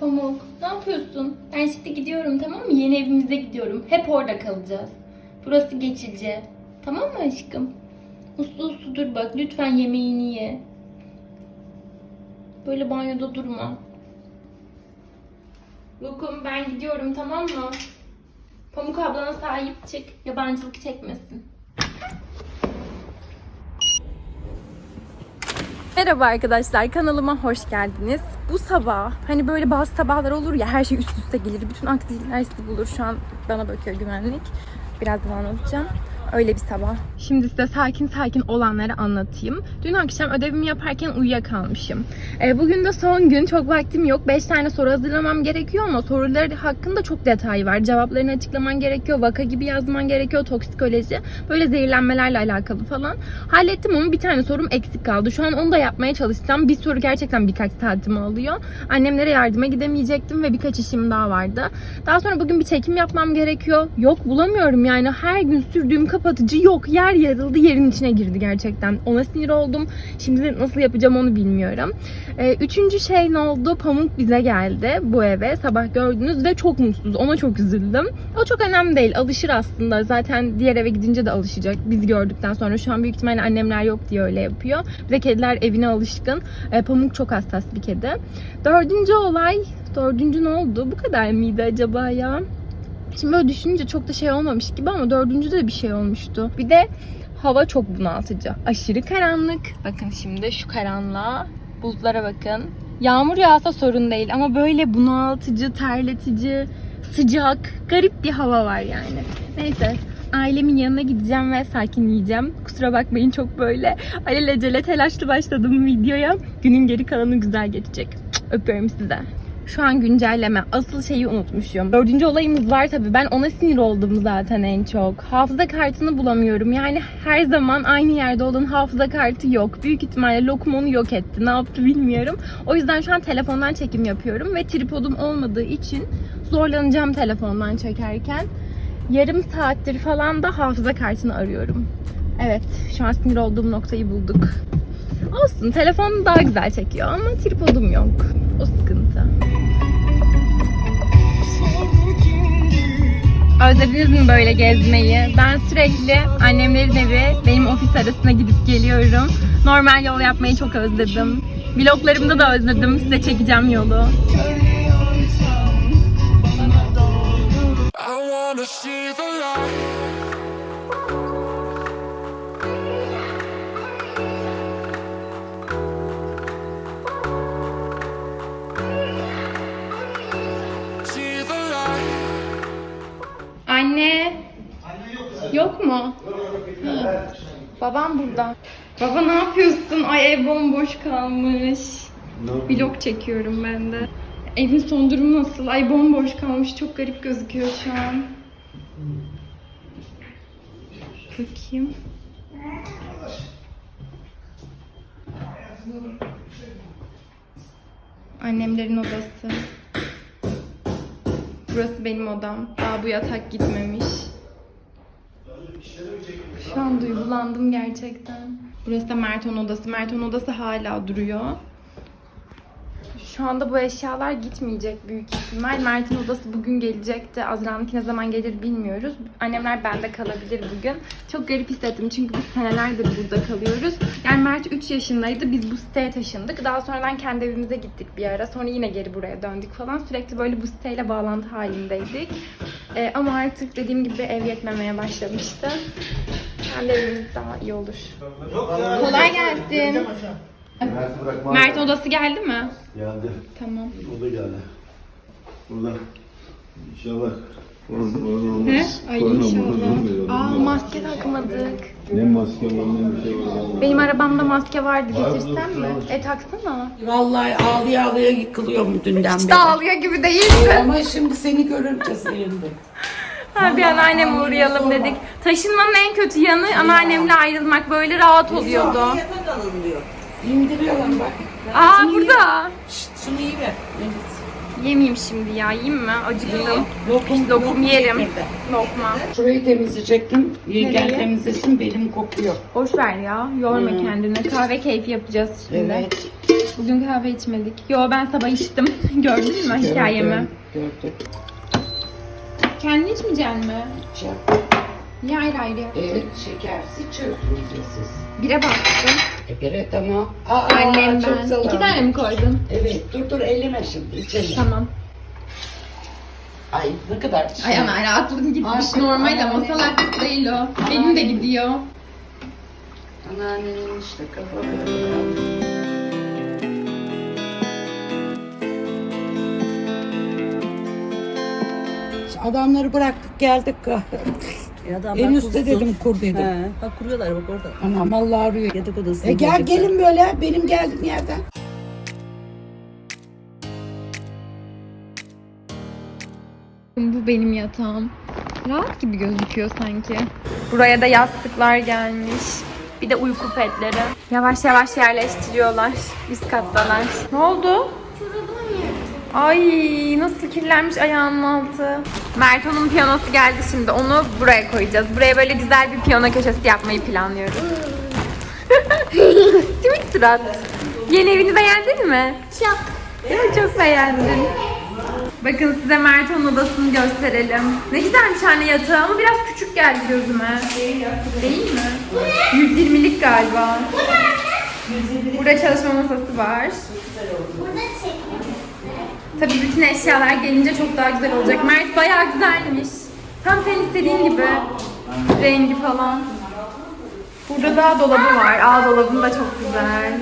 Pamuk, ne yapıyorsun? Ben şimdi gidiyorum tamam mı? Yeni evimize gidiyorum. Hep orada kalacağız. Burası geçici. Tamam mı aşkım? Uslu uslu dur bak. Lütfen yemeğini ye. Böyle banyoda durma. Lokum ben gidiyorum tamam mı? Pamuk ablana sahip çık. Yabancılık çekmesin. Merhaba arkadaşlar kanalıma hoş geldiniz. Bu sabah hani böyle bazı sabahlar olur ya her şey üst üste gelir. Bütün aksilikler sizi bulur. Şu an bana bakıyor güvenlik. Birazdan anlatacağım. Öyle bir sabah. Şimdi size sakin sakin olanları anlatayım. Dün akşam ödevimi yaparken uyuyakalmışım. E, bugün de son gün. Çok vaktim yok. 5 tane soru hazırlamam gerekiyor ama sorular hakkında çok detay var. Cevaplarını açıklaman gerekiyor. Vaka gibi yazman gerekiyor. Toksikoloji. Böyle zehirlenmelerle alakalı falan. Hallettim ama bir tane sorum eksik kaldı. Şu an onu da yapmaya çalışacağım. Bir soru gerçekten birkaç saatimi alıyor. Annemlere yardıma gidemeyecektim ve birkaç işim daha vardı. Daha sonra bugün bir çekim yapmam gerekiyor. Yok bulamıyorum yani. Her gün sürdüğüm kapatıcı yok. Yer yarıldı yerin içine girdi gerçekten. Ona sinir oldum. Şimdi nasıl yapacağım onu bilmiyorum. Ee, üçüncü şey ne oldu? Pamuk bize geldi bu eve. Sabah gördünüz ve çok mutsuz. Ona çok üzüldüm. O çok önemli değil. Alışır aslında. Zaten diğer eve gidince de alışacak. Bizi gördükten sonra. Şu an büyük ihtimalle annemler yok diye öyle yapıyor. Bir de kediler evine alışkın. Ee, Pamuk çok hassas bir kedi. Dördüncü olay. Dördüncü ne oldu? Bu kadar mıydı acaba ya? Şimdi böyle düşününce çok da şey olmamış gibi ama dördüncüde de bir şey olmuştu. Bir de hava çok bunaltıcı. Aşırı karanlık. Bakın şimdi şu karanlığa, bulutlara bakın. Yağmur yağsa sorun değil ama böyle bunaltıcı, terletici, sıcak, garip bir hava var yani. Neyse ailemin yanına gideceğim ve sakinleyeceğim. Kusura bakmayın çok böyle alelacele telaşlı başladım videoya. Günün geri kalanı güzel geçecek. Öpüyorum size. Şu an güncelleme. Asıl şeyi unutmuşum. Dördüncü olayımız var tabii. Ben ona sinir oldum zaten en çok. Hafıza kartını bulamıyorum. Yani her zaman aynı yerde olan hafıza kartı yok. Büyük ihtimalle Lokum onu yok etti. Ne yaptı bilmiyorum. O yüzden şu an telefondan çekim yapıyorum. Ve tripodum olmadığı için zorlanacağım telefondan çekerken. Yarım saattir falan da hafıza kartını arıyorum. Evet, şu an sinir olduğum noktayı bulduk. Olsun, telefon daha güzel çekiyor ama tripodum yok. O sıkıntı. Özlediniz mi böyle gezmeyi? Ben sürekli annemlerin evi, benim ofis arasına gidip geliyorum. Normal yol yapmayı çok özledim. Vloglarımda da özledim. Size çekeceğim yolu. I wanna see Babam burada. Baba ne yapıyorsun? Ay ev bomboş kalmış. Vlog çekiyorum ben de. Evin son durumu nasıl? Ay bomboş kalmış. Çok garip gözüküyor şu an. Bakayım. Annemlerin odası. Burası benim odam. Daha bu yatak gitmemiş. Şu an duygulandım gerçekten. Burası da Mert'in odası. Mert'in odası hala duruyor. Şu anda bu eşyalar gitmeyecek büyük ihtimal. Mert'in odası bugün gelecekti. Azra'nınki ne zaman gelir bilmiyoruz. Annemler bende kalabilir bugün. Çok garip hissettim çünkü biz senelerdir burada kalıyoruz. Yani Mert 3 yaşındaydı. Biz bu siteye taşındık. Daha sonradan kendi evimize gittik bir ara. Sonra yine geri buraya döndük falan. Sürekli böyle bu siteyle bağlantı halindeydik. Ee, ama artık dediğim gibi ev yetmemeye başlamıştı. Kendi evimiz daha iyi olur. Kolay gelsin. Mert'i bırakma. Mert'in odası geldi mi? Geldi. Tamam. O da geldi. Burada. İnşallah. He? Ay inşallah. Aa maske takmadık. Ne maske var ne bir şey var. Benim arabamda maske vardı Var, getirsem mi? E taksana. Vallahi ağlıya ağlıya yıkılıyorum dünden beri. Dağılıyor gibi değilsin. Ama şimdi seni görünce sevindim. Ha, bir anneanneme uğrayalım dedik. Taşınmanın en kötü yanı anneannemle ayrılmak. Böyle rahat oluyordu. Yatak alınmıyor. İndiriyorum bak. Aa Şunu burada. Şşt, şunu iyi ver. Evet. Yemeyeyim şimdi ya. Yiyeyim mi? Acıktım. Lokum, Lokum yerim. çekmedi. Lokma. Şurayı temizleyecektim. Gel temizlesin belim kokuyor. Boş ver ya. Yorma Hmm. kendini. Kahve keyfi yapacağız şimdi. Evet. Bugün kahve içmedik. Yo ben sabah içtim. Gördün mü hikayemi? Gördüm. Gördüm. Kendin içmeyeceksin mi? Şey, Niye ayrı ayrı yaptın? evet şekersiz içiyorsunuz ya siz. Bire bastım. E bire tamam. Aa, Annem çok ben. ol. İki tane mi koydun? Evet dur dur elleme şimdi içelim. Tamam. Ay ne kadar şey. Ay ana aklım gitmiş. Artık Normal ama anneanne- salaklık değil o. Benim de gidiyor. Anneannenin işte kafa böyle. Adamları bıraktık geldik. Ya da en üstte dedim kur dedim. He, bak kuruyorlar bak orada. Anam vallahi arıyor. Yatak odasında. E gel gelin böyle benim geldiğim yerden. Bu benim yatağım. Rahat gibi gözüküyor sanki. Buraya da yastıklar gelmiş. Bir de uyku petleri. Yavaş yavaş yerleştiriyorlar. Üst kattalar. Ne oldu? Ay nasıl kirlenmiş ayağının altı. Merton'un piyanosu geldi şimdi. Onu buraya koyacağız. Buraya böyle güzel bir piyano köşesi yapmayı planlıyoruz. Simit surat. Yeni evini beğendin mi? Çok. Değil mi? Çok beğendim. Bakın size Mert'in odasını gösterelim. Ne güzelmiş anne yatağı ama biraz küçük geldi gözüme. Değil mi? 120'lik galiba. Burada çalışma masası var. Tabii bütün eşyalar gelince çok daha güzel olacak. Mert bayağı güzelmiş. Tam senin istediğin gibi. Rengi falan. Burada daha dolabı var. Aa dolabın da çok güzel.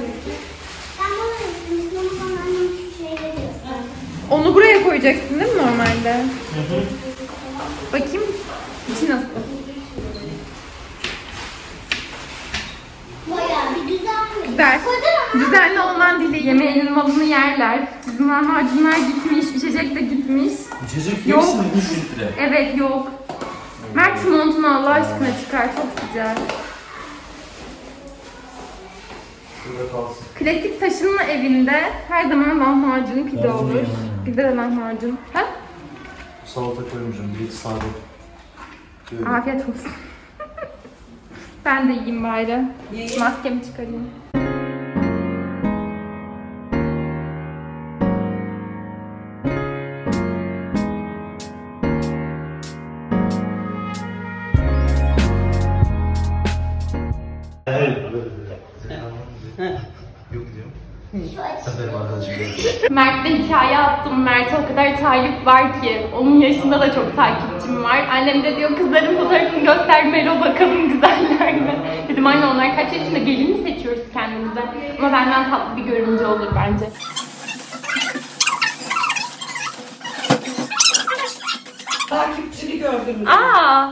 Onu buraya koyacaksın değil mi normalde? Bakayım içi nasıl? Bayağı bir düzenli. Güzel. Düzenli olan dili yemeğinin malını yerler. Bizim lahmacunlar gitmiş, içecek de gitmiş. İçecek Yok. yok. 3 litre. Evet yok. Mert şu montunu Allah aşkına çıkar. Çok. Şurada kalsın. Klasik taşınma evinde her zaman lahmacun pide Lahmacun olur. yanına. Bizde de lahmacun. Ha? Salata koymayacağım. Bir sade. Böyle. Afiyet olsun. ben de yiyeyim bari. Maskemi çıkarayım. Arkadaşım değil. Mert'le hikaye attım. Mert'e o kadar talip var ki. Onun yaşında da çok takipçim var. Annem de diyor kızların fotoğrafını göstermeli o bakalım güzeller mi? Dedim anne onlar kaç yaşında gelin mi seçiyoruz kendimize? Ama benden tatlı bir görümcü olur bence. Takipçini gördüm. Aa!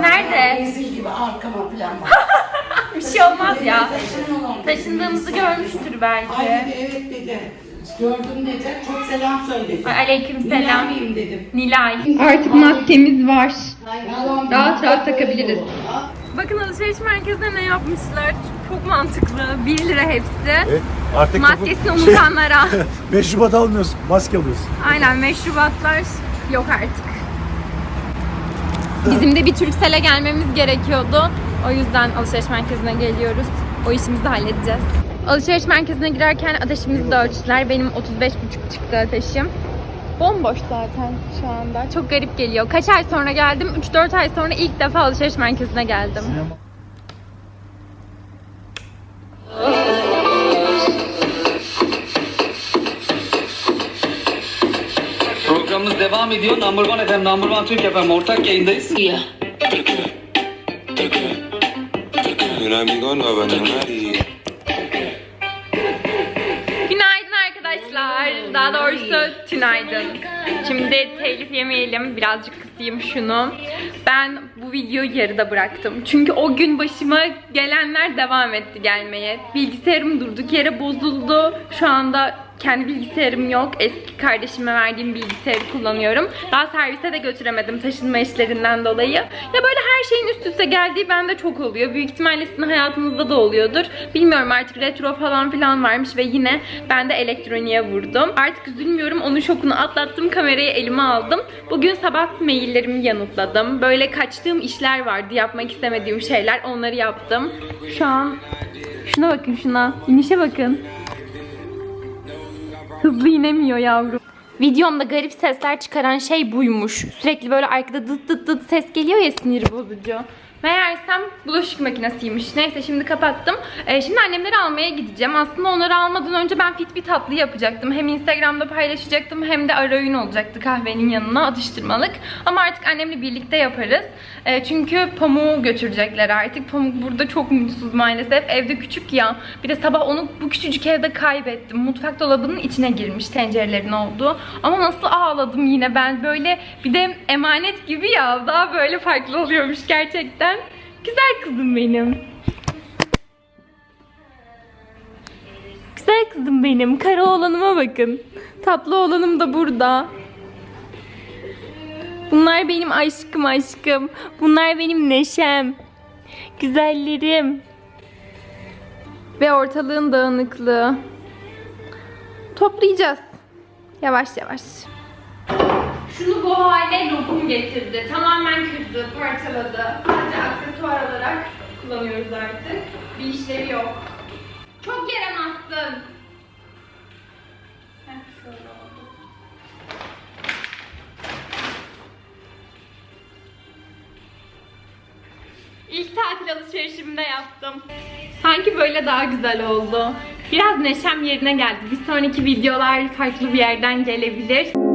Nerede? Ezil gibi arkama falan bak. Bir şey olmaz ya. Taşındığımızı görmüştür Ay belki. dedi evet dedi. Gördüm dedi. Çok selam söyledi. Aleyküm selam. Selam dedim. Nilay. Artık maskemiz var. Yalan Rahat rahat takabiliriz. Bakın alışveriş merkezine ne yapmışlar. Çok mantıklı. 1 lira hepsi. Evet, artık Maskesini unutanlara. 5 Şubat almıyorsun, maske alıyorsun. Aynen meşrubatlar yok artık. Bizim de bir Türksel'e gelmemiz gerekiyordu. O yüzden alışveriş merkezine geliyoruz. O işimizi de halledeceğiz. Alışveriş merkezine girerken ateşimizi de ölçtüler. Benim 35,5 çıktı ateşim. Bomboş zaten şu anda. Çok garip geliyor. Kaç ay sonra geldim? 3-4 ay sonra ilk defa alışveriş merkezine geldim. Programımız devam ediyor. Number One efendim, Number One Türk efendim. Ortak yayındayız. You're going over tonight. Günaydın arkadaşlar. Daha doğrusu tünaydın. Şimdi telif yemeyelim. Birazcık kısayım şunu. Ben bu videoyu yarıda bıraktım. Çünkü o gün başıma gelenler devam etti gelmeye. Bilgisayarım durduk yere bozuldu. Şu anda kendi bilgisayarım yok. Eski kardeşime verdiğim bilgisayarı kullanıyorum. Daha servise de götüremedim taşınma işlerinden dolayı. Ya böyle her şeyin üst üste geldiği bende çok oluyor. Büyük ihtimalle sizin hayatınızda da oluyordur. Bilmiyorum artık retro falan filan varmış ve yine ben de elektroniğe vurdum. Artık üzülmüyorum. Onun şokunu atlattım. Kamerayı elime aldım. Bugün sabah maillerimi yanıtladım. Böyle kaçtığım işler vardı. Yapmak istemediğim şeyler. Onları yaptım. Şu an şuna bakın şuna. İnişe bakın. Hızlı inemiyor yavrum. Videomda garip sesler çıkaran şey buymuş. Sürekli böyle arkada dıt dıt dıt ses geliyor ya sinir bozucu. Meğersem bulaşık makinesiymiş. Neyse şimdi kapattım. Ee, şimdi annemleri almaya gideceğim. Aslında onları almadan önce ben fit bir tatlı yapacaktım. Hem Instagram'da paylaşacaktım hem de ara öğün olacaktı kahvenin yanına atıştırmalık. Ama artık annemle birlikte yaparız. Ee, çünkü pamuğu götürecekler artık. Pamuk burada çok mutsuz maalesef. Evde küçük ya. Bir de sabah onu bu küçücük evde kaybettim. Mutfak dolabının içine girmiş tencerelerin olduğu. Ama nasıl ağladım yine ben böyle bir de emanet gibi ya daha böyle farklı oluyormuş gerçekten. Güzel kızım benim. Güzel kızım benim. Kara oğlanıma bakın. Tatlı oğlanım da burada. Bunlar benim aşkım aşkım. Bunlar benim neşem. Güzellerim. Ve ortalığın dağınıklığı. Toplayacağız. Yavaş yavaş. Şunu bu hale lokum getirdi. Tamamen kırdı, parçaladı. Sadece aksesuar olarak kullanıyoruz artık. Bir işlevi yok. Çok oldu. İlk tatil alışverişimde yaptım. Sanki böyle daha güzel oldu. Biraz neşem yerine geldi. Bir sonraki videolar farklı bir yerden gelebilir.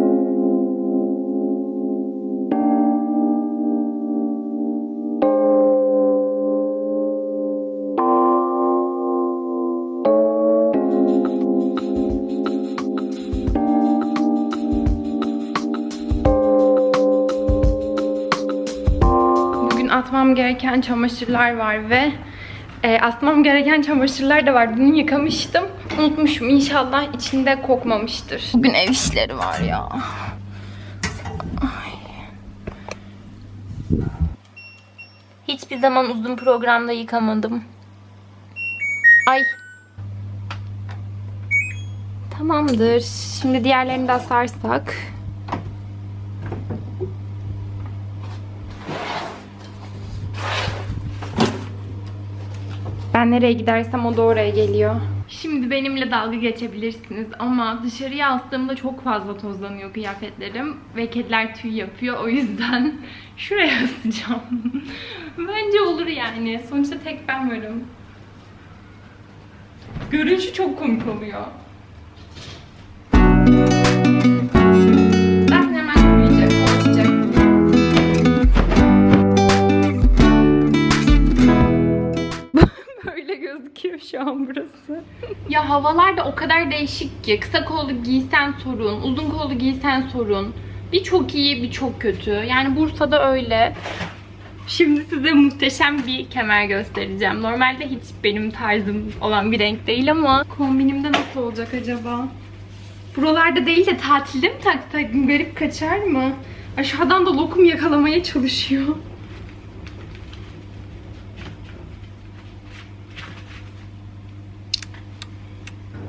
Atmam gereken çamaşırlar var ve e, asmam gereken çamaşırlar da var. Dün yıkamıştım. Unutmuşum. İnşallah içinde kokmamıştır. Bugün ev işleri var ya. Ay. Hiçbir zaman uzun programda yıkamadım. Ay. Tamamdır. Şimdi diğerlerini de asarsak. Ben nereye gidersem o da oraya geliyor. Şimdi benimle dalga geçebilirsiniz ama dışarıya astığımda çok fazla tozlanıyor kıyafetlerim ve kediler tüy yapıyor. O yüzden şuraya asacağım. Bence olur yani. Sonuçta tek ben varım. Görünüşü çok komik oluyor. Gözüküyor şu an burası. ya havalar da o kadar değişik ki. Kısa kollu giysen sorun, uzun kollu giysen sorun. Bir çok iyi, bir çok kötü. Yani Bursa'da öyle. Şimdi size muhteşem bir kemer göstereceğim. Normalde hiç benim tarzım olan bir renk değil ama kombinimde nasıl olacak acaba? Buralarda değil de tatilde mi taksaydım? Garip kaçar mı? Aşağıdan da lokum yakalamaya çalışıyor.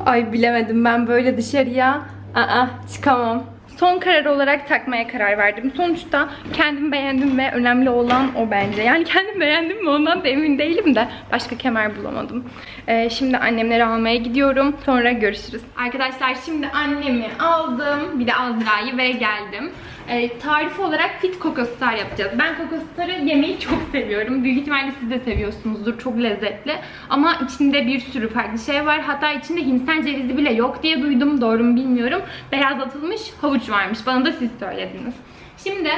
Ay bilemedim ben böyle dışarıya aa, çıkamam. Son karar olarak takmaya karar verdim. Sonuçta kendim beğendim ve önemli olan o bence. Yani kendim beğendim mi ondan da emin değilim de başka kemer bulamadım. Ee, şimdi annemleri almaya gidiyorum. Sonra görüşürüz. Arkadaşlar şimdi annemi aldım. Bir de Azra'yı ve geldim. Ee, tarif olarak fit kokostar yapacağız. Ben kokostarı yemeyi çok seviyorum. Büyük ihtimalle siz de seviyorsunuzdur. Çok lezzetli. Ama içinde bir sürü farklı şey var. Hatta içinde Hindistan cevizi bile yok diye duydum. Doğru mu bilmiyorum. Beyazlatılmış havuç varmış. Bana da siz söylediniz. Şimdi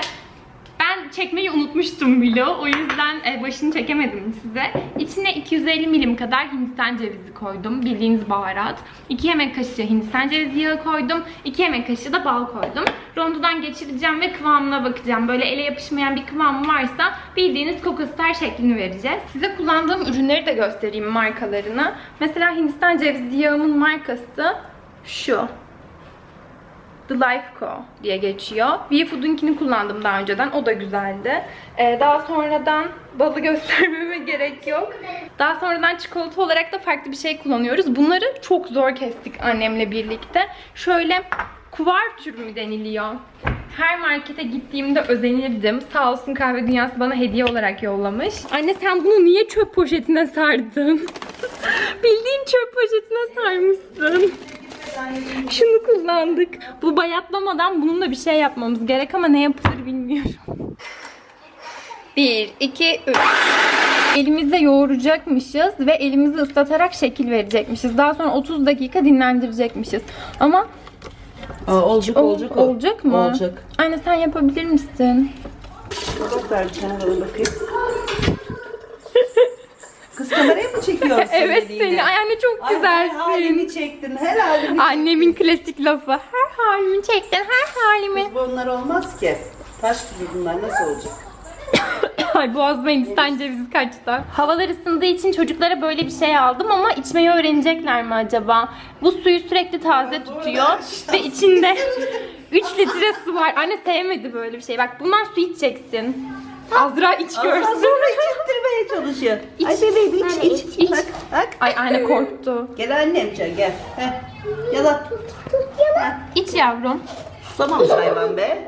ben çekmeyi unutmuştum bile. O yüzden e, başını çekemedim size. İçine 250 milim kadar Hindistan cevizi koydum. Bildiğiniz baharat. 2 yemek kaşığı Hindistan cevizi yağı koydum. 2 yemek kaşığı da bal koydum. Rondodan geçireceğim ve kıvamına bakacağım. Böyle ele yapışmayan bir kıvamı varsa bildiğiniz kokostar şeklini vereceğiz. Size kullandığım ürünleri de göstereyim markalarını. Mesela Hindistan cevizi yağımın markası Şu. The Life Co diye geçiyor. VFood'unkini kullandım daha önceden. O da güzeldi. Ee, daha sonradan balı göstermeme gerek yok. Daha sonradan çikolata olarak da farklı bir şey kullanıyoruz. Bunları çok zor kestik annemle birlikte. Şöyle kuvartür mü deniliyor? Her markete gittiğimde özenirdim. Sağ olsun kahve dünyası bana hediye olarak yollamış. Anne sen bunu niye çöp poşetine sardın? Bildiğin çöp poşetine sarmışsın. Şunu kullandık. Bu bayatlamadan bununla bir şey yapmamız gerek ama ne yapılır bilmiyorum. 1, 2, 3. Elimizde yoğuracakmışız ve elimizi ıslatarak şekil verecekmişiz. Daha sonra 30 dakika dinlendirecekmişiz. Ama Aa, olacak Ol- olacak olacak mı? Olacak. Anne sen yapabilir misin? Bak tane bana bakayım. Kız kameraya mı çekiyorsun evet seni? Ay anne çok Ay, her güzelsin. halimi çektin, her halimi Annemin klasik lafı. Her halimi çektin, her halimi. Kız bunlar olmaz ki. Taş gibi bunlar nasıl olacak? Ay boğazıma Hindistan cevizi kaçtı. Havalar ısındığı için çocuklara böyle bir şey aldım ama içmeyi öğrenecekler mi acaba? Bu suyu sürekli taze tutuyor ve içinde 3 litre su var. Anne sevmedi böyle bir şey. Bak bundan su içeceksin. Azra iç Görsün. sonra içirtmeye çalışıyor. İç. Ay bebeğim iç Anne, iç. iç, iç. Bak bak. Ay anne korktu. Gel annem can gel. Heh. Yalan. İç yavrum. Susamamış hayvan be.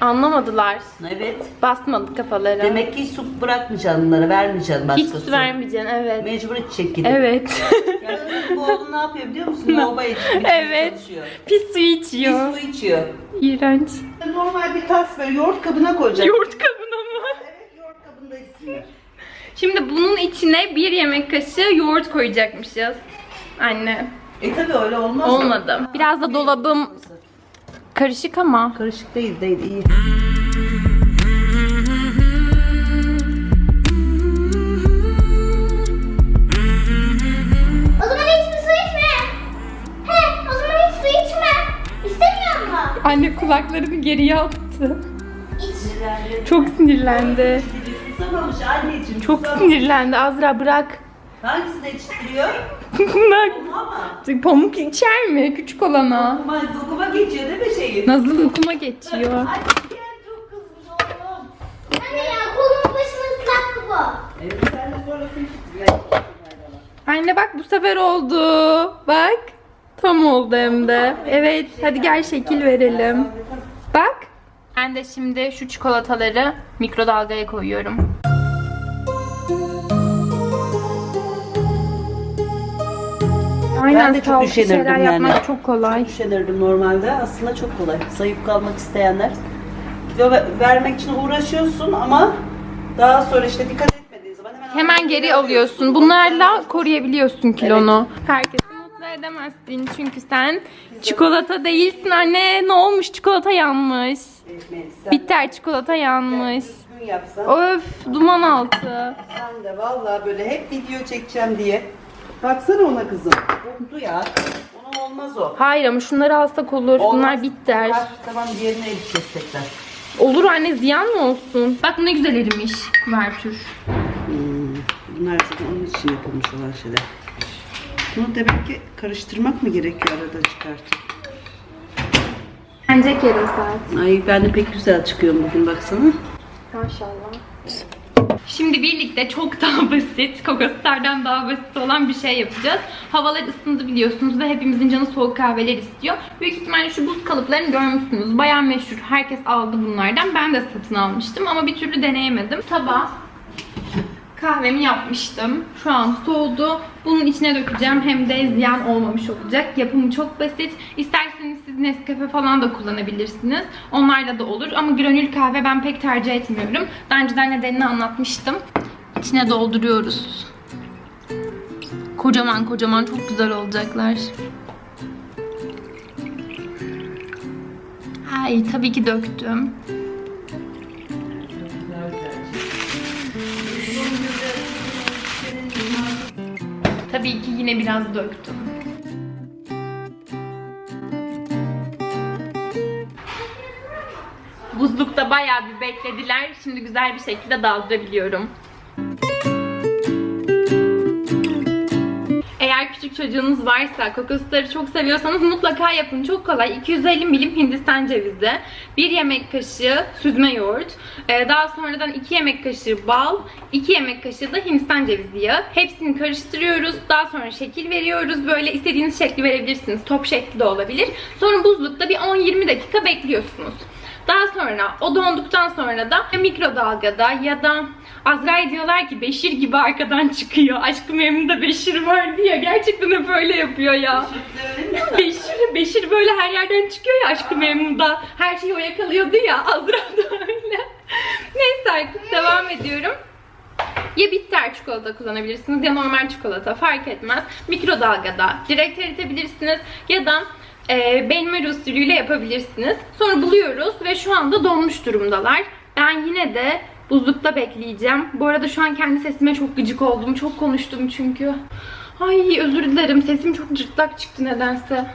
Anlamadılar. Evet. Basmadı kafaları. Demek ki su bırakmayacaksın bunlara, vermeyeceksin başka Hiç su. su vermeyeceksin evet. Mecbur içecek gidip. Evet. Yani bu oğlum ne yapıyor biliyor musun? Lavaboya içiyor. Evet. Çalışıyor. Pis Pis içiyor. su içiyor. İğrenç. Normal bir tas böyle yoğurt kabına koyacak. Yoğurt yoğurt Şimdi bunun içine bir yemek kaşığı yoğurt koyacakmışız. Anne. E tabi öyle olmaz. Olmadı. Biraz da dolabım karışık ama. Karışık değil değil iyi. O zaman hiçbir su içme. He, o zaman hiç su içme. İstemiyor mu? Anne kulaklarını geriye attı. Çok sinirlendi. Susamamış anneciğim. Çok sinirlendi. Azra bırak. Hangisini içtiriyor? Bak. Ama. Pamuk içer mi? Küçük olana. Dokuma, dokuma geçiyor değil mi şeyi? Nazlı dokuma geçiyor. Ay gel çok kızmış oğlum. Anne ya kolumun başını ıslattı bu. Evet sen de sonrasını içtir. Anne bak bu sefer oldu. Bak. Tam oldu hem de. Evet. Hadi gel şekil verelim. Bak. Ben de şimdi şu çikolataları mikrodalgaya koyuyorum. Aynen de çok sağlıklı üşenirdim yani. yapmak çok kolay. Üşenirdim normalde. Aslında çok kolay. Zayıf kalmak isteyenler. Kilo ve- vermek için uğraşıyorsun ama daha sonra işte dikkat etmediğin zaman hemen Hemen geri alıyorsun. Bunlarla koruyabiliyorsun kilonu. Herkesi mutlu edemezsin çünkü sen çikolata değilsin anne. Ne olmuş çikolata yanmış. Sen Bitter çikolata yanmış. düzgün yapsan. Öf duman altı. Sen de vallahi böyle hep video çekeceğim diye. Baksana ona kızım. Korktu ya. Ona olmaz o. Hayır ama şunları alsak olur. Bunlar Olmaz. bitter. Var, Tamam diğerine edeceğiz tekrar. Olur anne ziyan mı olsun? Bak ne güzel erimiş. Vertür. Hmm, bunlar zaten onun için yapılmış olan şeyler. Bunu demek ki karıştırmak mı gerekiyor arada çıkartıp? Bence yarım saat. Ay ben de pek güzel çıkıyorum bugün baksana. Maşallah. Şimdi birlikte çok daha basit, kokoslardan daha basit olan bir şey yapacağız. Havalar ısındı biliyorsunuz ve hepimizin canı soğuk kahveler istiyor. Büyük ihtimalle şu buz kalıplarını görmüşsünüz. Bayağı meşhur. Herkes aldı bunlardan. Ben de satın almıştım ama bir türlü deneyemedim. Sabah kahvemi yapmıştım. Şu an soğudu. Bunun içine dökeceğim. Hem de ziyan olmamış olacak. Yapımı çok basit. İsterseniz siz Nescafe falan da kullanabilirsiniz. Onlarla da olur. Ama granül kahve ben pek tercih etmiyorum. Daha önceden nedenini anlatmıştım. İçine dolduruyoruz. Kocaman kocaman çok güzel olacaklar. Ay tabii ki döktüm. Tabii ki yine biraz döktüm. Buzlukta bayağı bir beklediler. Şimdi güzel bir şekilde daldırabiliyorum. Eğer küçük çocuğunuz varsa, kokosları çok seviyorsanız mutlaka yapın. Çok kolay. 250 milim hindistan cevizi, 1 yemek kaşığı süzme yoğurt, ee, daha sonradan 2 yemek kaşığı bal, 2 yemek kaşığı da hindistan cevizi yağı. Hepsini karıştırıyoruz. Daha sonra şekil veriyoruz. Böyle istediğiniz şekli verebilirsiniz. Top şekli de olabilir. Sonra buzlukta bir 10-20 dakika bekliyorsunuz. Daha sonra o donduktan sonra da mikrodalgada ya da Azrail diyorlar ki Beşir gibi arkadan çıkıyor. Aşkı Memnu'da Beşir vardı ya. Gerçekten hep öyle yapıyor ya. Beşir, Beşir böyle her yerden çıkıyor ya Aşkı Memnu'da. Her şeyi o yakalıyordu ya. Azra da öyle. Neyse artık devam ediyorum. Ya bitter çikolata kullanabilirsiniz ya normal çikolata fark etmez. Mikrodalgada direkt eritebilirsiniz ya da e, benmari usulüyle yapabilirsiniz. Sonra buluyoruz ve şu anda donmuş durumdalar. Ben yine de buzlukta bekleyeceğim. Bu arada şu an kendi sesime çok gıcık oldum. Çok konuştum çünkü. Ay özür dilerim. Sesim çok cırtlak çıktı nedense.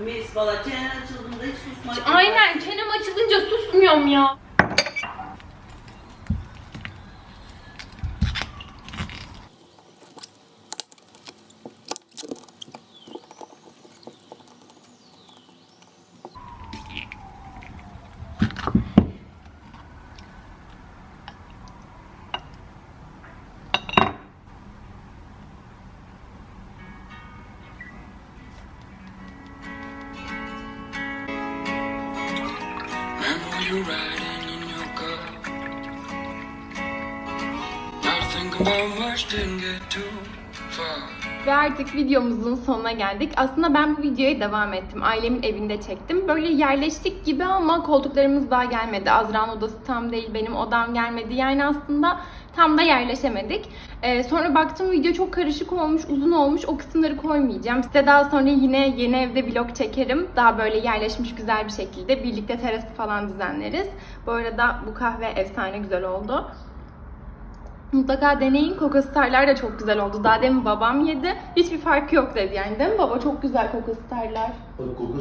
Ümit valla çenen açıldığında hiç susma. Aynen çenem açılınca susmuyorum ya. Ve artık videomuzun sonuna geldik. Aslında ben bu videoya devam ettim. Ailemin evinde çektim. Böyle yerleştik gibi ama koltuklarımız daha gelmedi. Azra'nın odası tam değil, benim odam gelmedi. Yani aslında tam da yerleşemedik. Ee, sonra baktım video çok karışık olmuş, uzun olmuş. O kısımları koymayacağım. Size daha sonra yine yeni evde vlog çekerim. Daha böyle yerleşmiş güzel bir şekilde. Birlikte terası falan düzenleriz. Bu arada bu kahve efsane güzel oldu. Mutlaka deneyin. Kokostarlar da çok güzel oldu. Daha demin babam yedi. Hiçbir farkı yok dedi yani değil mi baba? Çok güzel kokostarlar. Sana çok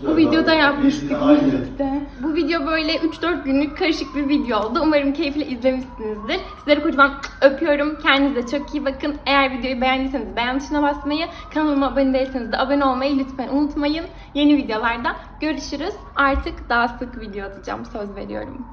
güzel. Bu videoda yapmıştık birlikte. Bu video böyle 3-4 günlük karışık bir video oldu. Umarım keyifle izlemişsinizdir. Sizleri kocaman öpüyorum. Kendinize çok iyi bakın. Eğer videoyu beğendiyseniz beğen tuşuna basmayı, kanalıma abone değilseniz de abone olmayı lütfen unutmayın. Yeni videolarda görüşürüz. Artık daha sık video atacağım. Söz veriyorum.